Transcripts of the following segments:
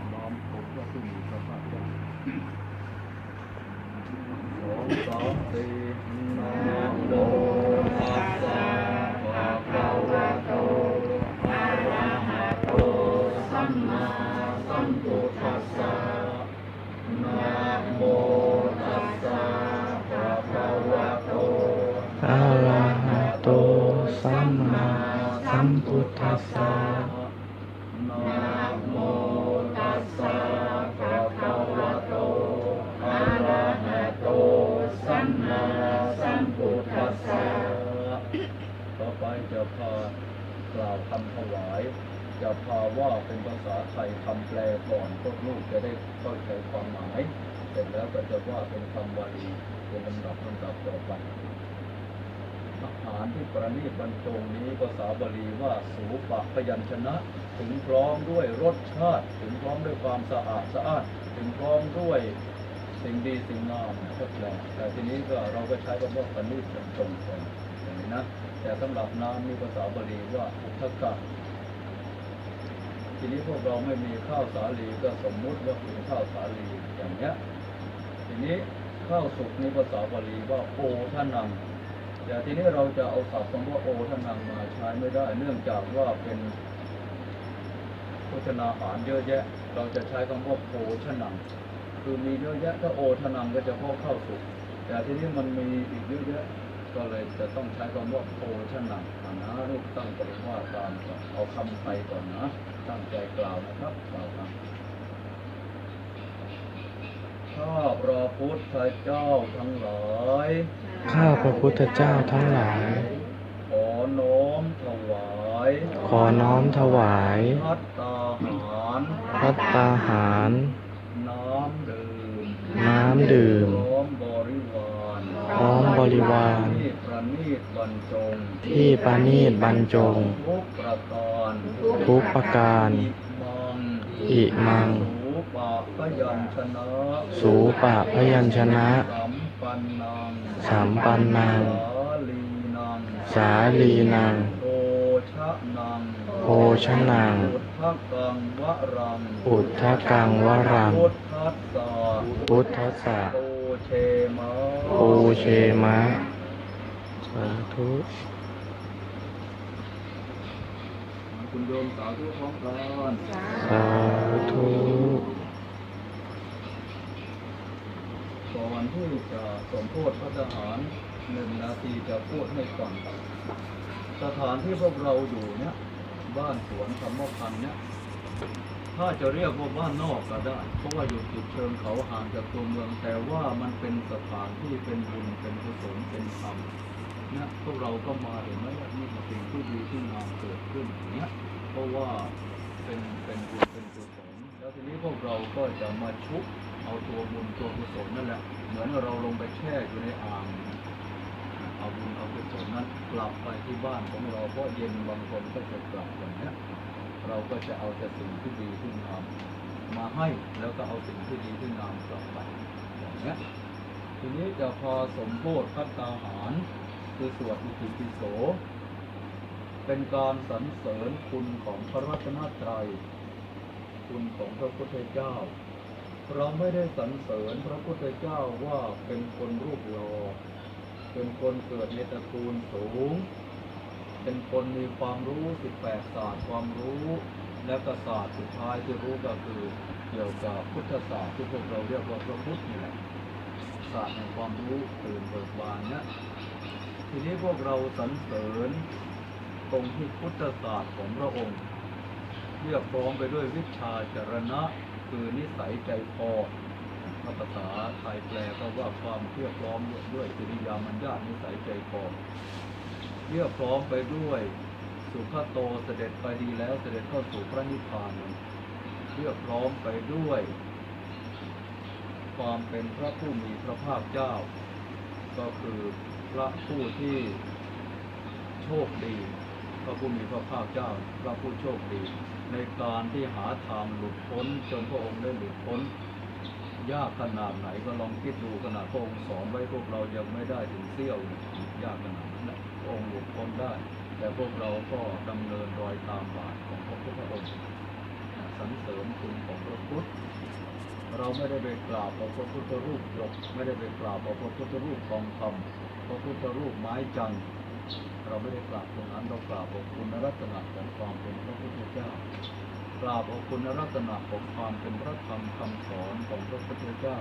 อบน้อมผมก็ผู้มีพระภาคเจ้าสองสามสี่นะโมตัสสะภะคะวะโตอะระหะโตสัมมาสัมพุทธัสสะนะโมตัสสะภะคะวะโตอะระหะโตสัมมาสัมพุทธัสสะ จะพาว่าเป็นภาษาไทยคำแปลก่อนพวกลูกจะได้เข้าใจความหมาย เสร็จแล้วก็จะว่าเป็นคำวาลีเป็นลำดับลำดับต่อไปอาหารที่ประณีตบรรจงนี้ภาษาบาลีว่าสูปะพยัญชนะ ถึงพร้อมด้วยรสชาติ ถึงพร้อมด้วยความสะอาดสะอาด ถึงพร้อมด้วยสิ่งดีสิ่งงามก็แปลแต่ทีนี้ก็เราก็ใช้คำว่าประณีตบรรจงกันอย่างนี้นะแต่สำหรับน้ำมีภาษาบาลีว่าอุทกะ ทีนี้พวกเราไม่มีข้าวสาลีก็สมมุติว่าเป็นข้าวสาลีอย่างเนี้ย ทีนี้ข้าวสุกในภาษาบาลีว่าโอท่านังแต่ทีนี้เราจะเอาศัพท์คำว่าโอท่านังมาใช้ไม่ได้ เนื่องจากว่าเป็นโภชนาอาหารเยอะแยะ เราจะใช้คำว่าโภชนังคือมีเยอะแยะถ้าโอท่านังก็จะพอข้าวสุกแต่ทีนี้มันมีอีกเยอะแยะ ก็เลยจะต้องใช้คำว่าโภชนังอ่านะลูกตั้งใจว่าตามก่อนเอาคำไทยก่อนนะ ตั้งใจกล่าวนะครับกล่าวครับข้าพระพุทธเจ้าทั้งหลายข้าพระพุทธเจ้าทั้งหลาย ขอน้อมถวาย ขอน้อมถวายพัตตาหารพัตตาหาร น้ำดื่มน้ำดื่มพร้อมบริวารพร้อมบริวารที่ประ ณีตบรรจง ที่ปานีตบรรจง ทุกประการทุกประการมังอิมัง สูปะพยัญชนะสูปะพยัญชนะ สัมปันนังสัมปันนัง สาลีนังสาลีนัง โภชะนังโภชนัง อุทธกังวะรังอุทธกังวรัง พุทธัสสะพุทธัสสะโอเชมะ โอเชมะ สาธุคุณโยมสาธุพร้อมกันสาธุก่อนที่จะสมโพธิพระทหารหนึ่งนาทีจะพูดให้ฟังสถานที่พวกเราอยู่เนี่ย บ้านสวนธรรมพันธ์เนี่ยถ้าจะเรียกว่าบ้านนอกก็ได้ เพราะว่าอยู่ติดเชิงเขาห่างจากตัวเมือง แต่ว่ามันเป็นสถานที่เป็นบุญเป็นกุศลเป็นธรรมเนี่ยพวกเราก็มาเห็นไหมว่านี่มันสิ่งที่ดีที่งามเกิดขึ้นอย่างเนี้ยเพราะว่าเป็นเป็นบุญเป็นกุศลแล้วทีนี้พวกเราก็จะมาชุบเอาตัวบุญตัวกุศลนั่นแหละเหมือนเราลงไปแช่อยู่ในอ่างเอาบุญเอากุศลนั้นกลับไปที่บ้านของเราเพราะเย็นบางคนก็จะกลับอย่างนี้เราก็จะเอาแต่สิ่งที่ดีที่งามมาให้แล้วก็เอาสิ่งที่ดีที่งามกลับไปอย่างนี้ทีนี้จะพอสมโพธิพัตตาหาร คือสวดอิติปิโส เป็นการสรรเสริญคุณของพระรัตนตรัย คุณของพระพุทธเจ้า เราไม่ได้สรรเสริญพระพุทธเจ้าว่าเป็นคนรูปหล่อเป็นคนเกิดในตระกูลสูง เป็นคนมีความรู้สิบแปดศาสตร์ความรู้และกศาสตร์สุดท้ายที่รู้ก็คือเกี่ยวกับพุทธศาสตร์ที่พวกเราเรียกว่าพระพุทธนี่แหละศาสตร์แห่งความรู้ตื่นเบิกบานเนี่ย ทีนี้พวกเราสรรเสริญตรงที่พุทธศาสตร์ของพระองค์เรียบพร้อมไปด้วยวิชาจรณะ คือนิสัยใจคอภาษาไทยแปลก็ว่าความเพียบพร้อมด้วยกิริยามัญญานิสัยใจคอเรียบพร้อมไปด้วยสุขโตเสด็จไปดีแล้วเสด็จเข้าสู่พระนิพพานเรียบพร้อมไปด้วย ความเป็นพระผู้มีพระภาคเจ้า ก็คือ พระผู้ที่โชคดีพระผู้มีพระภาคเจ้า พระผู้โชคดี ในการที่หาทางหลุดพ้น จนพระองค์ได้หลุดพ้น ยากขนาดไหนก็ลองคิดดูขนาดพระองค์สอนไว้พวกเรายังไม่ได้ถึงเสี้ยวยากขนาดนั้นนะพระองค์หลุดพ้นได้ แต่พวกเราก็ดำเนินรอยตามบาทของพระพุทธองค์สรรเสริญคุณของพระพุทธเราไม่ได้ไปกราบเอาพระพุทธรูปหยกไม่ได้ไปกราบเอาพระพุทธรูปทองคำ ระพุทธรูปไม้จันทร์เราไม่ได้กราบตรงนั้นเรากราบเอาคุณรัตนะของความเป็นพระพุทธเจ้ากราบเอาคุณรัตนะของความเป็นพระธรรมคำสอนของพระพุทธเจ้า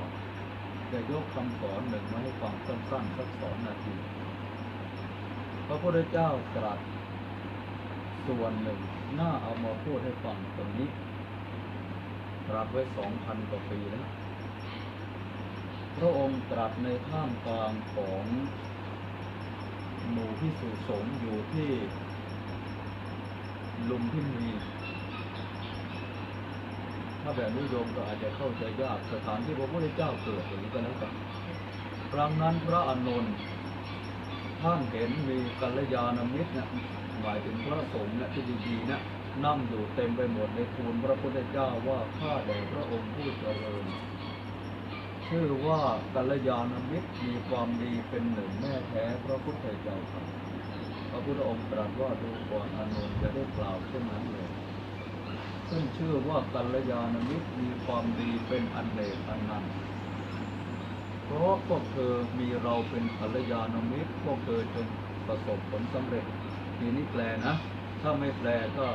จะยกคำสอนหนึ่งมาให้ฟังสั้นๆสักสองนาทีพระพุทธเจ้าตรัสส่วนหนึ่งน่าเอามาพูดให้ฟังตรงนี้ตรัสไว้สองพันกว่าปีแล้วพระองค์ตรัสในท่ามกลางของ หมู่พิสุสงอยู่ที่ลุมพินีถ้าแบบนิยมก็อาจจะเข้าใจยากสถานที่พระพุทธเจ้าเกิดอย่างนี้ก็แล้วกันครั้งนั้นพระอานนท์ท่านเห็นมีกัลยาณมิตรนะหมายถึงพระสงฆ์นะที่ดีๆนะนั่งอยู่เต็มไปหมดในทูลพระพุทธเจ้าว่าข้าแด่พระองค์ผู้เจริญชื่อว่ากัลยาณมิตรมีความดีเป็นหนึ่งแม่ พระพุทธเจ้าค่ะพระพุทธองค์ตรัสว่าดูก่อนอานนท์จะได้กล่าวเช่นนั้นเลยซึ่งชื่อว่ากัลยาณมิตรมีความดีเป็นอันเนกอันนั้นเพราะพวกเธอมีเราเป็นกัลยาณมิตรพวกเธอจงประสบผลสำเร็จทีนี้แปลนะ ถ้าไม่แปลก็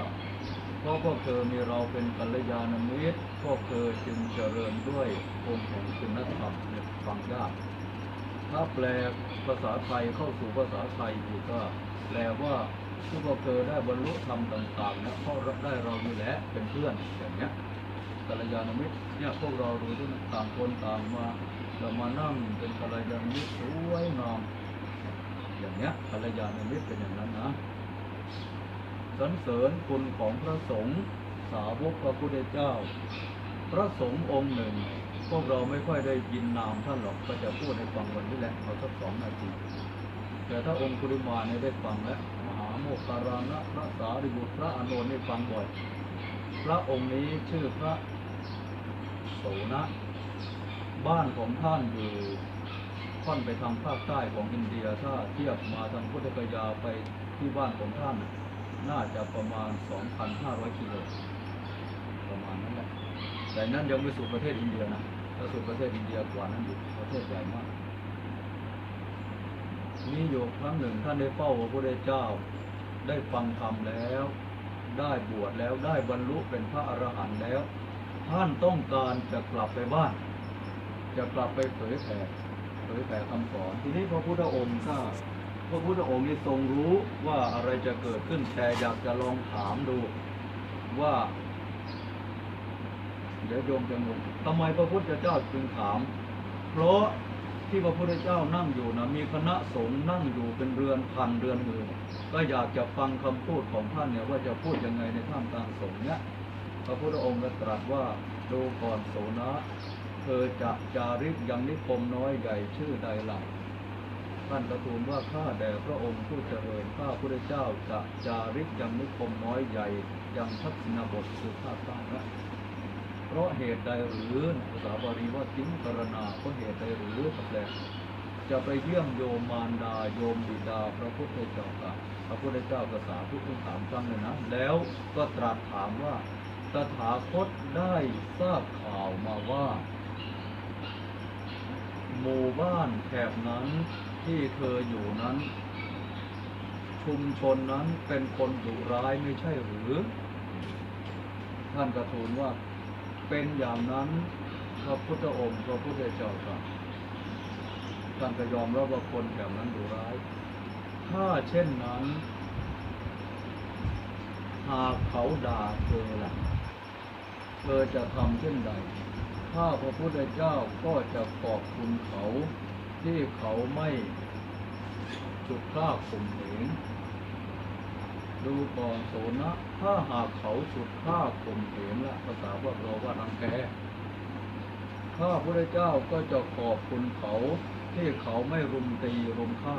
เพราะพวกเธอมีเราเป็นกัลยาณมิตรพวกเธอจึงเจริญด้วยองค์แห่งคุณธรรมเนี่ยฟังยาก ถ้าแปลภาษาไทยเข้าสู่ภาษาไทยอีกก็แปลว่าที่พวกเธอได้บรรลุธรรมต่างๆนะเพราะได้เราอยู่แล้วเป็นเพื่อนอย่างเงี้ยกัลยาณมิตรเนี่ยพวกเราดูที่ต่างคนต่างมาเรามานั่งเป็นกัลยาณมิตรสวยงามอย่างเงี้ยกัลยาณมิตรเป็นอย่างนั้นนะสรรเสริญคุณของพระสงฆ์สาวกพระพุทธเจ้า พระสงฆ์องค์หนึ่ง พวกเราไม่ค่อยได้ยินนามท่านหรอกก็จะพูดให้ฟังวันนี้แหละเอาสักสองนาทีแต่ถ้าองค์คุริมาเนี่ยได้ฟังแล้วมหาโมคคารณะพระสารีบุตรพระอานนท์ได้ฟังบ่อย พระองค์นี้ชื่อพระโสนะ บ้านของท่านอยู่ค่อนไปทางภาคใต้ของอินเดียถ้าเทียบมาทางพุทธกยาไปที่บ้านของท่าน น่าจะประมาณ 2,500 กิโลประมาณนั้นแหละแต่นั่นยังไม่สู่ประเทศอินเดียนะ ถ้าสู่ประเทศอินเดียกว่านั้นอยู่ประเทศใหญ่มากมีอยู่ครั้งหนึ่งท่านได้เฝ้าพระพุทธเจ้า ได้ฟังธรรมแล้ว ได้บวชแล้วได้บรรลุเป็นพระอรหันต์แล้ว ท่านต้องการจะกลับไปบ้าน จะกลับไปเผยแผ่เผยแผ่คำสอน ทีนี้พระพุทธองค์ถ้าพระพุทธองค์นี่ทรงรู้ว่าอะไรจะเกิดขึ้นแต่อยากจะลองถามดูว่า เดี๋ยวโยมจะงงทำไมพระพุทธเจ้าจึงถาม เพราะที่พระพุทธเจ้านั่งอยู่นะมีคณะสงฆ์นั่งอยู่เป็นเรือนพันเรือนหมื่นก็อยากจะฟังคำพูดของท่านเนี่ยว่าจะพูดยังไงในท่ามกลางสงฆ์เนี่ยพระพุทธองค์ก็ตรัสว่าดูก่อนโสนะ เธอจะจาริกยังนิคมน้อยใหญ่ชื่อใดหลังท่านกระทูลว่าข้าแด่พระองค์ผู้เจริญข้าพุทธเจ้าจะจาริกยังนิคมน้อยใหญ่ยังทักษิณบทคือภาคใต้นะ เพราะเหตุใดหรือภาษาบาลีว่าทิ้งกรณาเพราะเหตุใดหรือแปลจะไปเยี่ยมโยมมารดาโยมบิดาพระพุทธเจ้าค่ะพระพุทธเจ้าภาษาพุทธถามครั้งเลยนะแล้วก็ตรัสถามว่าตถาคตได้ทราบข่าวมาว่าหมู่บ้านแถบนั้นที่เธออยู่นั้น ชุมชนนั้นเป็นคนดุร้ายไม่ใช่หรือ ท่านกระทูลว่า เป็นอย่างนั้นพระพุทธองค์พระพุทธเจ้าครับท่านก็ยอมรับว่าคนแถวนั้นดุร้าย ถ้าเช่นนั้น หากเขาด่าเธอล่ะเธอจะทำเช่นใด ถ้าพระพุทธเจ้าก็จะขอบคุณเขาที่เขาไม่ฉุดคลากข่มเหง ดูก่อนโสนะถ้าหากเขาฉุดฆ่าข่มเหงละภาษาพวกเราว่ารังแกข้าพระเจ้าก็จะขอบคุณเขาที่เขาไม่รุมตีรุมฆ่า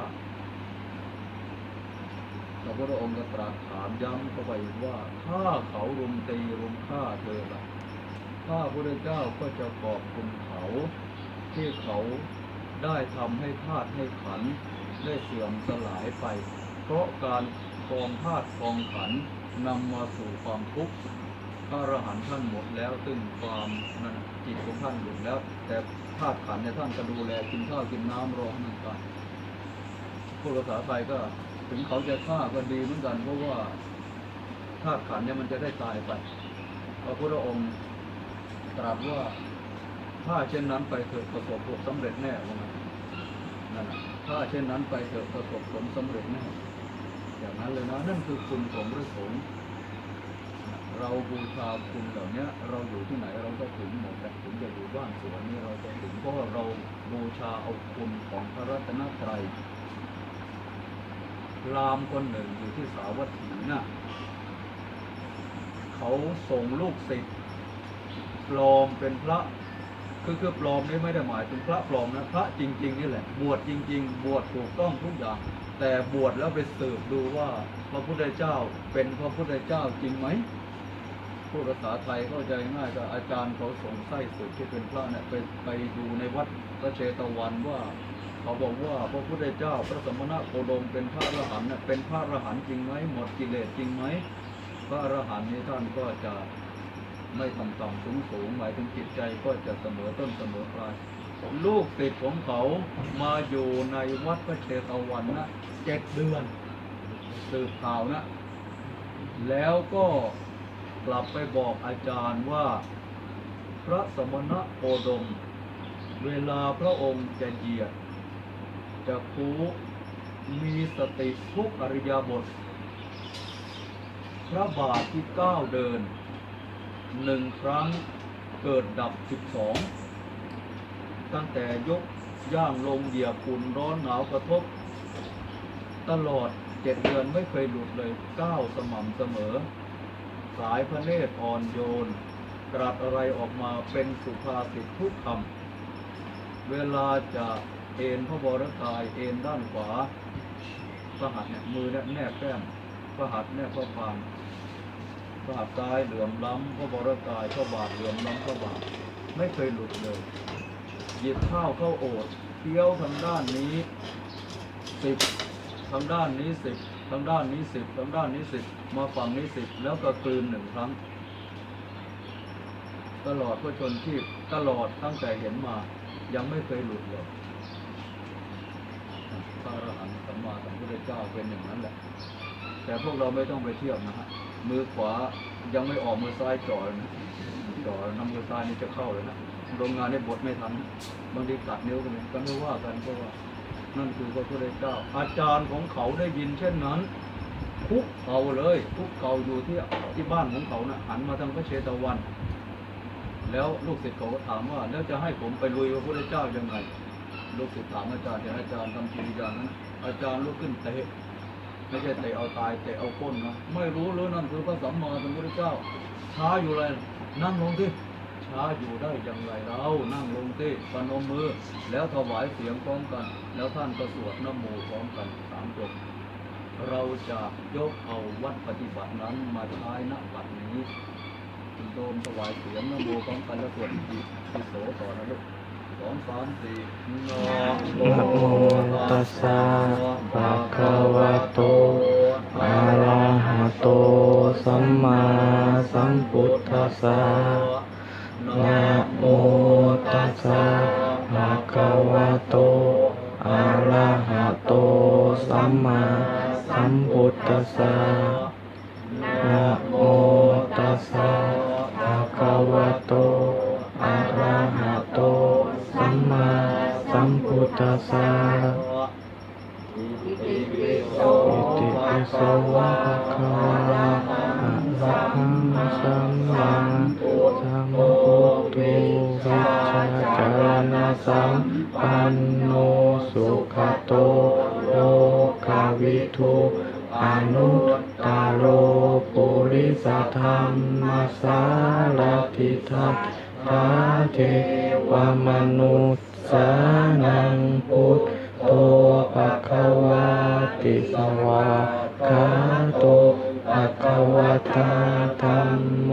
พระพุทธองค์ก็ตรัสถามย้ำเข้าไปอีกว่าถ้าเขารุมตีรุมฆ่าเธอละข้าพระเจ้าก็จะขอบคุณเขา ที่เขาได้ทำให้ธาตุให้ขันได้เสื่อมสลายไป เพราะการค รองธาตุครองขันนำมาสู่ความทุกข์พระอรหันต์ท่านหมดแล้ว ซึ่งความนั่นจิตของท่านหลุดแล้ว แต่ธาตุขันธ์เนี่ยท่านก็ดูแลกินข้าวกินน้ำรอให้มันตายพูดภาษาไทยก็ถึงเขาจะฆ่าก็ดีเหมือนกัน เพราะว่าธาตุขันเนี่ยมันจะได้ตายไปพระพุทธองค์ตรัสว่าถ้าเช่นนั้นไปเถิดประสบผลสำเร็จแน่ว่างั้นนั่นนะถ้าเช่นนั้นไปเถิดประสบผลสำเร็จแน่ อย่างนั้นเลยนะนั่นคือคุณของพระสงฆ์เราบูชาคุณเหล่านี้เราอยู่ที่ไหนเราก็ถึงหมดแต่ถึงจะอยู่บ้านสวนนี่เราก็ถึงเพราะว่าเราบูชาเอาคุณของพระรัตนตรัยรามคนหนึ่งอยู่ที่สาวัตถีน่ะเขาส่งลูกศิษย์ปลอมเป็นพระคือคือปลอมนี่ไม่ได้หมายถึงพระปลอมนะพระจริง ๆ นี่แหละ บวชจริง ๆ บวชถูกต้องทุกอย่าง แต่บวชแล้วไปสืบดูว่าพระพุทธเจ้าเป็นพระพุทธเจ้าจริงไหมพูดภาษาไทยเข้าใจง่ายก็อาจารย์เขาสงไส้สืบที่เป็นพระเนี่ยไปไปดูในวัดพระเชตวันว่าเขาบอกว่าพระพุทธเจ้าพระสมณะโคดมเป็นพระอรหันต์เนี่ยเป็นพระอรหันต์จริงไหมหมดกิเลสจริงไหมพระอรหันต์นี้ท่านก็จะไม่ต่ำต่ำสูงสูงหมายถึงจิตใจก็จะเสมอต้นเสมอปลาย ลูกติดของเขามาอยู่ในวัดพระเชตวันนะเจ็ดเดือน สืบข่าวนะ แล้วก็กลับไปบอกอาจารย์ว่า พระสมณะโคดม เวลาพระองค์จะเหยียด จะคูมีสติทุกอริยบท พระบาทที่เก้าวเดินหนึ่งครั้งเกิดดับสิบสอง ตั้งแต่ยกย่างลงเหยียบฝุ่นร้อนหนาวกระทบ ตลอดเจ็ดเดือนไม่เคยหลุดเลยก้าวสม่ำเสมอ สายพระเนตรอ่อนโยน ตรัสอะไรออกมาเป็นสุภาษิตทุกคำเวลาจะเอ็นพระบรกายเอ็นด้านขวาพระหัตถ์เนี่ยมือเนี่ยแนบแก้มพระหัตถ์แนบพระพานพระหัตถ์ซ้ายเหลื่อมล้ำพระบรกายพระบาทเหลื่อมล้ำพระบาทไม่เคยหลุดเลย หยิบข้าวเข้าโอดเคี้ยวทางด้านนี้สิบทางด้านนี้สิบทางด้านนี้สิบทางด้านนี้สิบมาฝั่งนี้สิบแล้วก็กลืนหนึ่งครั้ง ตลอดพระชนชีพตลอดตั้งแต่เห็นมา ยังไม่เคยหลุดเลยพระอรหันต์สัมมาสัมพุทธเจ้าเป็นอย่างนั้นแหละ แต่พวกเราไม่ต้องไปเทียบนะฮะมือขวายังไม่ออกมือซ้ายจ่อยนะจ่อน้ำมือซ้ายนี่จะเข้าเลยนะ โรงงานนี่บดไม่ทันบางทีตัดนิ้วกันเลยก็ไม่ว่ากันเพราะว่านั่นคือพระพุทธเจ้า อาจารย์ของเขาได้ยินเช่นนั้นคุกเขาเลยคุกเขาอยู่ที่ที่บ้านของเขานะ่ะหันมาทางพระเชตวัน แล้วลูกศิษย์เขาก็ถามว่า แล้วจะให้ผมไปลุยพระพุทธเจ้ายังไง ลูกศิษย์ถามอาจารย์เห็นอาจารย์ทำกิริยานั้น อาจารย์ลุกขึ้นเตะไม่ใช่เตะเอาตายเตะเอาก้นนะไม่รู้หรือนั่นคือพระสัมมาสัมพุทธเจ้าช้าอยู่เลยนั่งลงที่ ช้าอยู่ได้อย่างไรเรานั่งลงที่ปนมมือ แล้วถวายเสียงพร้อมกัน แล้วท่านก็สวดนโมพร้อมกันสามจบเราจะยกเอาวัดปฏิบัตินั้นมาใช้ณบัดนี้โดมถวายเสียงนโมพร้อมกันแล้วสวดอีกทีที่โสต่อนะลูกสองสามสี่นะโมนะโมตัสสะภะคะวะโตอะระหะโตสัมมาสัมพุทธัสสะ นะโมตัสสะภะคะวะโต อะระหะโต สัมมาสัมพุทธัสสะนะโมตัสสะภะคะวะโต อะระหะโต สัมมาสัมพุทธัสสะอิติปิโสอิติปิโสภะคะวะอะระหังสัมมา สัมปันโนสุขโตโลกาวิทูอนุตตโรปุริสธรรมสารติทัตถาเทวมนุษย์สานังพุทโตภะคะวาติสวาคาโตภะคะวะตาธัมโม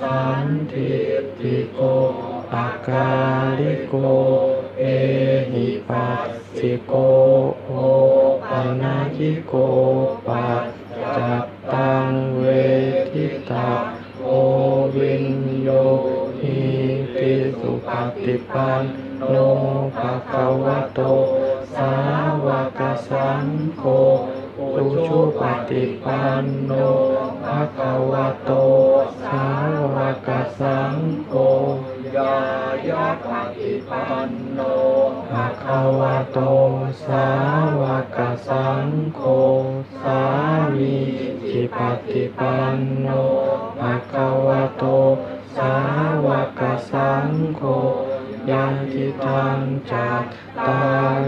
สันทิติโกปะกา โก เอหิปัสสิโกโอปะนายิโกปัจจัตตังเวทิตาโอวิโยหิติสุปฏิปันโนภะคะวะโต สาวกสังโฆสุชุปฏิปันโนภะคะวะโต คะวะโต สาวกสังโฆ สามีจิปฏิปันโนภะคะวะโต สาวกสังโฆ ยันทิทังจัตตา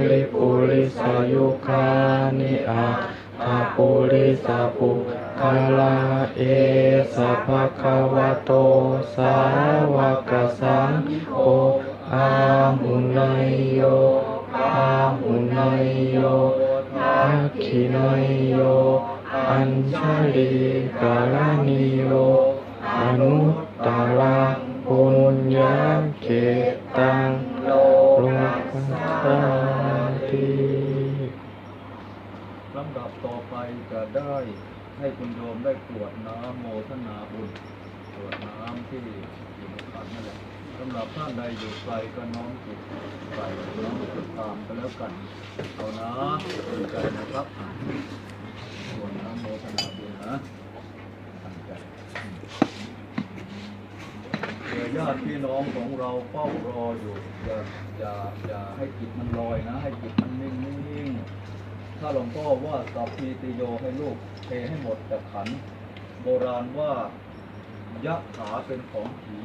ริปุริสายุคานิอาตาปุริสปุคาลาเอสะภะคะวะโต สาวกสังโฆ อาหุนายโยอาหุนายโยอาคินายโย อัญชลีกาลานิโย อนุตตรังปุญญาเกตังโลกักัสสสาสาติลำดับต่อไปจะได้ให้คุณโยมได้กรวดน้ำโมทนาบุญกรวดน้ำที่อยู่ในขันนั่นแหละ สำหรับท่านใดอยู่ไกลก็น้อมจิตใส่น้อมจิตตามก็แล้วกัน เอานะดีใจนะครับอ่วดน้ำโมทนาบุญนะตั้งใจเดี๋ยวญาติพี่น้องของเราเฝ้ารออยู่อย่าอย่าอย่าให้จิตมันลอยนะ ให้จิตมันนิ่งๆถ้าหลวงพ่อว่าสัพพีติโยให้ลูกเทให้หมดจากขัน โบราณว่า ยะถาเป็นของผี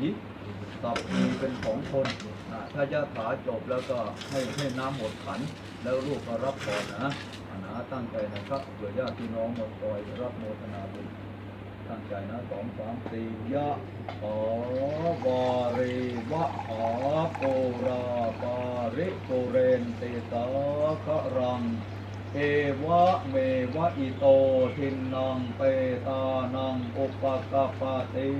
สัพพีเป็นของคนอะถ้ายะถาจบแล้วก็ให้ให้น้ำหมดขัน แล้วลูกก็รับก่อนนะอานะตั้งใจนะครับเผื่อญาติพี่น้องหมดคอยรับโมทนาบุญตั้งใจนะสองสามสี่ยะขอบาริวะหาโกราปาริปุเรนติสาคะรัง เอวะเมวะอิโตทินนังเปตานังอุปกปปติ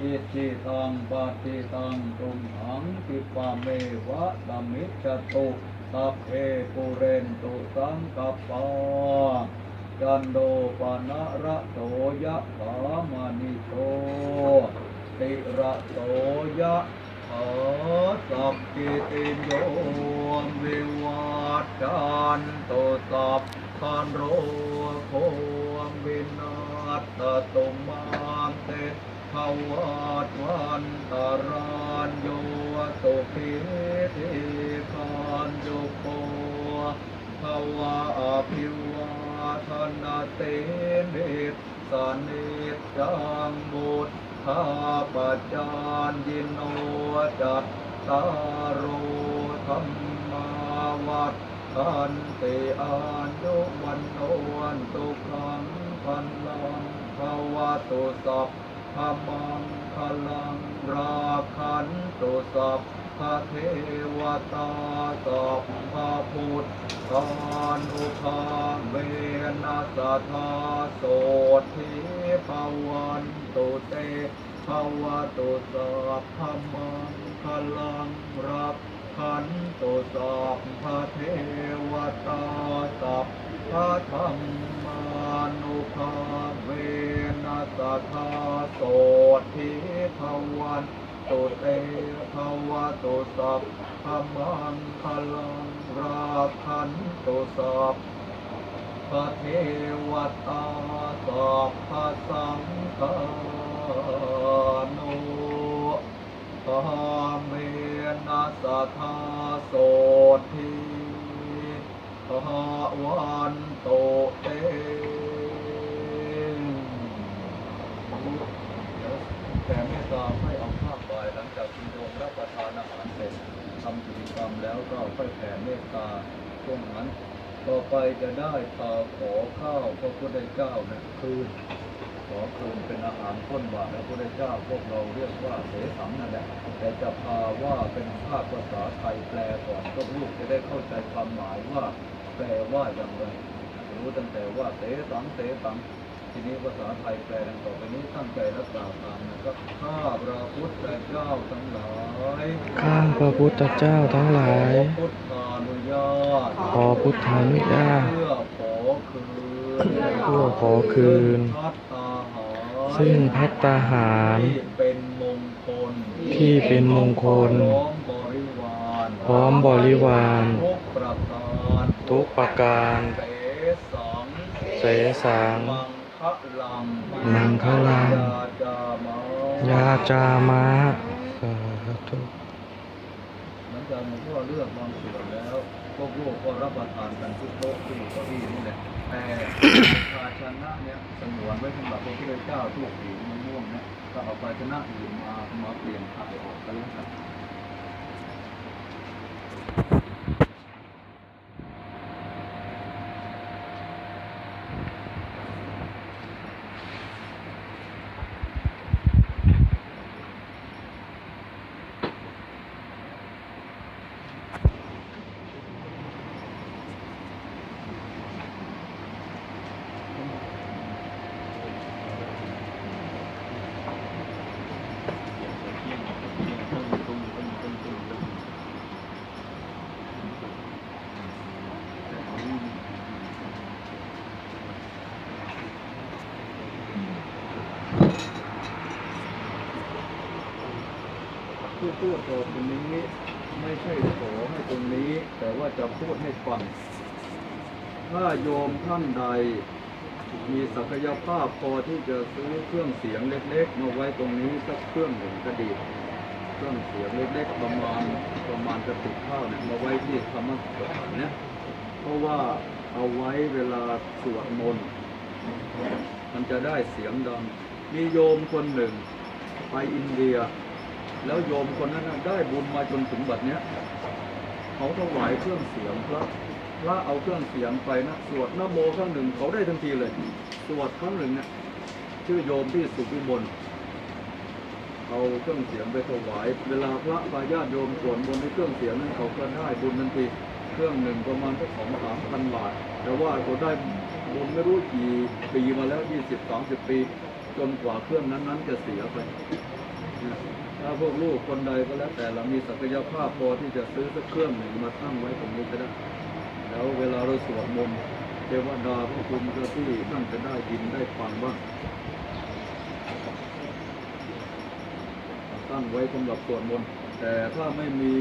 อิจิตังปฏิตังตุมหังคิปะเมวะตมิจตุสัพเพปุเรนตุสังกปปาจันโดปนะระโสยะขามณิโตติระโสยะ ขอสัพกิติโยมวิวัตจันตุสัพพันโรโควมวินาศตุมาเตภวัตวันตารานโยตุภิธิคันโยโกภวะอภิวาทนาเตนิสานิจังบุตราปัจจานยินโนจัตตารโรธรรมาวัดทันติอายุวันโนวันตุขังพันลังภาวะตุสัพพมังคลังราคันตุสัพพะเทวตาสัพพะพุทธานุภา นัสธาโสทิภวันตุเตภาวะโตสัพพมังคลังรับขันโตสัพพเทวตาสัพพะธรรมานุภาเวนัสธาโสทิภวันโตเตภาวะโตสัพพมังคลังรับขันโตสัพ พระเทวตาสัพพะสังฆานุปาเมนะสะทาโสทิภาวันโตเต แต่เมตตาให้เอาภาพไปหลังจากคุณโยมรับประทานอาหารเสร็จทำกิจกรรมแล้วก็ค่อยแผ่เมตตาช่วงนั้น ต่อไปจะได้พาขอข้าวพระพุทธเจ้านะคืนขอคืนเป็นอาหารข้นบาทพระพุทธเจ้าพวกเราเรียกว่าเสสังนั่นแหละแต่จะพาว่าเป็นภาคภาษาไทยแปลก่อนก็ลูกจะได้เข้าใจความหมายว่า แปลว่าอย่างไรรู้ตั้งแต่ว่าเสสังเสสังทีนี้ภาษาไทยแปลดังต่อไปนี้ตั้งใจรักษาตามนะครับข้าพระพุทธเจ้าทั้งหลายข้าพระพุทธเจ้าทั้งหลาย ขอพุทธานุญาตขอพุทธานุญาตเพื่อขอคืนเพื่อขอคืนพัตตาหารซึ่งพัตตาหาร ที่เป็นมงคลที่เป็นมงคลพร้อมบริวารพร้อมบริวาร ทุกประการทุกประการเสสังเสสางมังคะลังมังคลังยาจามายาจามะสาธุ พวกลูกก็รับประทานกันทุกโต๊ะที่เก้าอี้นี่แหละแต่ภาชนะเนี่ยสงวนไว้สำหรับพระพุทธเจ้าทุกผีมะม่วงเนี่ยก็เอาภาชนะอื่นมามาเปลี่ยนถ่ายออกกันแล้วกัน ผู้ พูดต่อตรงนี้ไม่ใช่ขอให้ตรงนี้ แต่ว่าจะพูดให้ฟัง ถ้าโยมท่านใด มีศักยภาพพอที่จะซื้อเครื่องเสียงเล็กๆ มาไว้ตรงนี้สักเครื่องหนึ่งก็ดีเครื่องเสียงเล็กๆ ประมาณประมาณกระติกข้าวเนี่ยมาไว้ที่ธรรมสถานเนี่ยเพราะว่าเอาไว้เวลาสวดมนต์มันจะได้เสียงดังมีโยมคนหนึ่ง ไปอินเดีย แล้วโยมคนนั้นได้บุญมาจนถึงบัดเนี้ยเขาถวายเครื่องเสียงพระพระเอาเครื่องเสียงไปนะสวดนโมครั้งหนึ่งเขาได้ทันทีเลยสวดครั้งหนึ่งเนี่ยชื่อโยมที่สุวิมลเอาเครื่องเสียงไปถวาย เวลาพระพาญาติโยมสวดบนในเครื่องเสียงนั้นเขาก็ได้บุญทันทีเครื่องหนึ่งประมาณสักสองสามพันบาทแต่ว่าเขาได้บุญไม่รู้กี่ปีมาแล้วยี่สิบสามสิบปี จนกว่าเครื่องนั้นๆจะเสียไป ถ้าพวกลูกคนใดก็แล้วแต่เรามีศักยภาพพอที่จะซื้อสักเครื่องหนึ่งมาตั้งไว้ตรงนี้ก็ได้ แล้วเวลาเราสวดมนต์เทวดาพระคุณเจ้าที่ท่านจะได้ยินได้ฟังบ้างตั้งไว้สำหรับสวดมนต์แต่ถ้าไม่มี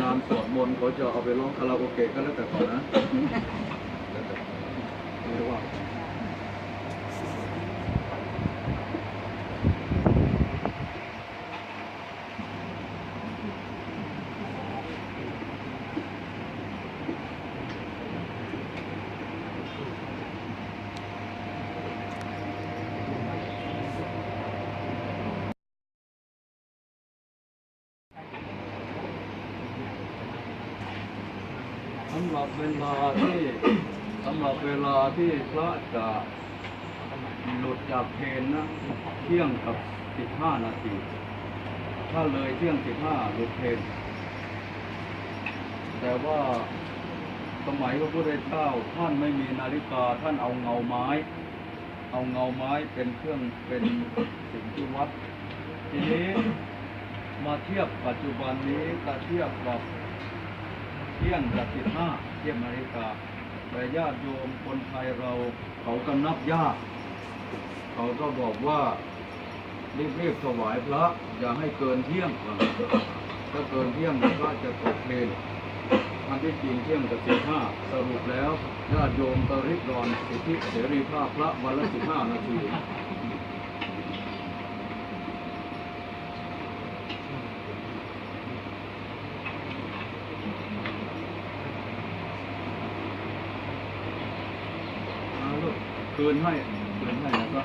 งานสวดมนต์เขาจะเอาไปร้องคาราโอเกะก็แล้วแต่เขานะแล้วแต่ไม่รู้ว่า สำหรับเวลาที่สำหรับเวลาที่พระจะหลุดจากเพนนะเที่ยงกับสิบห้านาที ถ้าเลยเที่ยงสิบห้าหลุดเพนแต่ว่าสมัยพระพุทธเจ้าท่านไม่มีนาฬิกาท่านเอาเงาไม้ เอาเงาไม้เป็นเครื่องเป็นสิ่งที่วัด ทีนี้มาเทียบปัจจุบันนี้กับเทียบกับ เที่ยงกับสิบห้าเที่ยบนาฬิกาแต่ญาติโยมคนไทยเราเขาก็นับยากเขาก็บอกว่ารีบๆถวายพระ อย่าให้เกินเที่ยงถ้าเกินเที่ยงพระจะตกเพลนอันที่จริงเที่ยงกับสิบห้าสรุปแล้วญาติโยมตริดรอนสิทธิเสรีภาพพระวันละสิบห้านาที เอาลูก คืนให้คืนให้แล้วก็